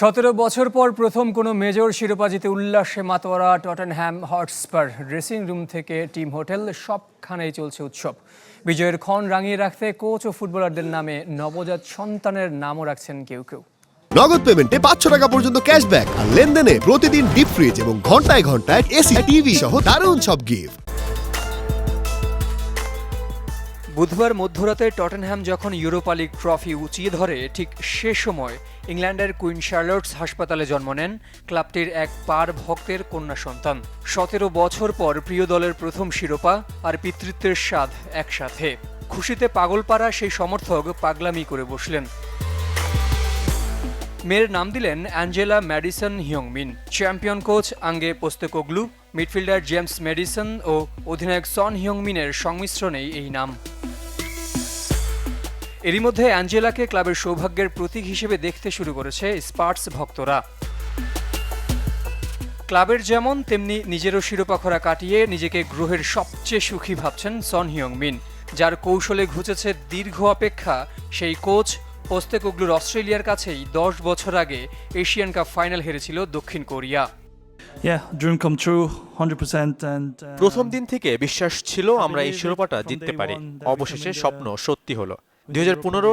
সতেরো বছর পর প্রথম কোনো মেজর শিরোপা জিতে উল্লাসে মাতোয়ারা টটেনহ্যাম হটস্পার ড্রেসিং রুম থেকে টিম হোটেল সবখানেই চলছে উৎসব। বিজয়ের ক্ষণ রাঙিয়ে রাখতে কোচ ও ফুটবলারদের নামে নবজাত সন্তানের নামও রাখছেন কেউ কেউ। নগদ পেমেন্টে পাঁচশো টাকা পর্যন্ত ক্যাশব্যাক আর লেনদেনে প্রতিদিন ডিপ ফ্রিজ এবং ঘন্টায় ঘন্টায় এসি, টিভি সহ দারুণ সব গিফট বুধবার মধ্যরাতে টটেনহ্যাম যখন ইউরোপা লিগ ট্রফি উঁচিয়ে ধরে, ঠিক সে সময় ইংল্যান্ডের কুইন শার্লটস হাসপাতালে জন্ম নেন ক্লাবটির এক পার ভক্তের কন্যা সন্তান। সতেরো বছর পর প্রিয় দলের প্রথম শিরোপা আর পিতৃত্বের স্বাদ একসাথে। খুশিতে পাগলপাড়া সেই সমর্থক পাগলামি করে বসলেন। মেয়ের নাম দিলেন Angela Madison হিয়ংমিন। Champion coach Ange Postecoglou, midfielder James Maddison ও অধিনায়ক সন হিয়ংমিনের সংমিশ্রণেই এই নাম। এরই মধ্যে অ্যাঞ্জেলাকে ক্লাবের সৌভাগ্যের প্রতীক হিসেবে দেখতে শুরু করেছে স্পার্টস ভক্তরা। ক্লাবের যেমন তেমনি নিজেরও শিরোপা খরা কাটিয়ে নিজেকে গ্রহের সবচেয়ে সুখী ভাবছেন সন হিয়ং মিন যার কৌশলে ঘুচেছে দীর্ঘ অপেক্ষা সেই কোচ পোস্তেকোগলুর অস্ট্রেলিয়ার কাছেই দশ বছর আগে এশিয়ান কাপ ফাইনাল হেরেছিল দক্ষিণ Korea. Yeah, dream come true, 100% and uh, প্রথম দিন থেকে বিশ্বাস ছিল আমরা এই শিরোপাটা জিততে পারি। অবশেষে স্বপ্ন সত্যি হলো। দুই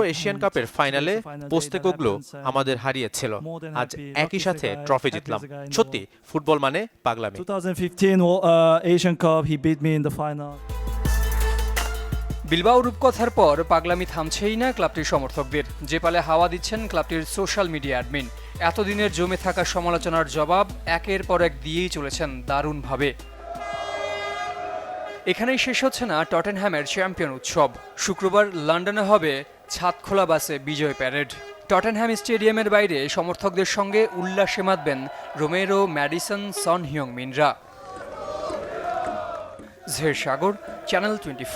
এশিয়ান কাপের ফাইনালে পোস্তেকোগলো আমাদের হারিয়েছিল। আজ একই সাথে ট্রফি জিতলাম। সত্যি ফুটবল মানে পাগলামি। 2015 Wo- uh, Asian Cup, he beat me in Bilbao রূপকথার পর পাগলামি থামছেই না ক্লাবটির সমর্থকদের। যে পালে হাওয়া দিচ্ছেন ক্লাবটির সোশ্যাল মিডিয়া অ্যাডমিন। এতদিনের জমে থাকা সমালোচনার জবাব একের পর এক দিয়েই চলেছেন দারুণভাবে। এখানেই শেষ হচ্ছে না টটেনহ্যামের চ্যাম্পিয়ন উৎসব। শুক্রবার লন্ডনে হবে ছাদখোলা বাসে বিজয় প্যারেড। টটেনহ্যাম স্টেডিয়ামের বাইরে সমর্থকদের সঙ্গে উল্লাসে মাতবেন রোমেরো ম্যাডিসন, সন হিয়ং মিনরা। ঝের সাগর, চ্যানেল টোয়েন্টি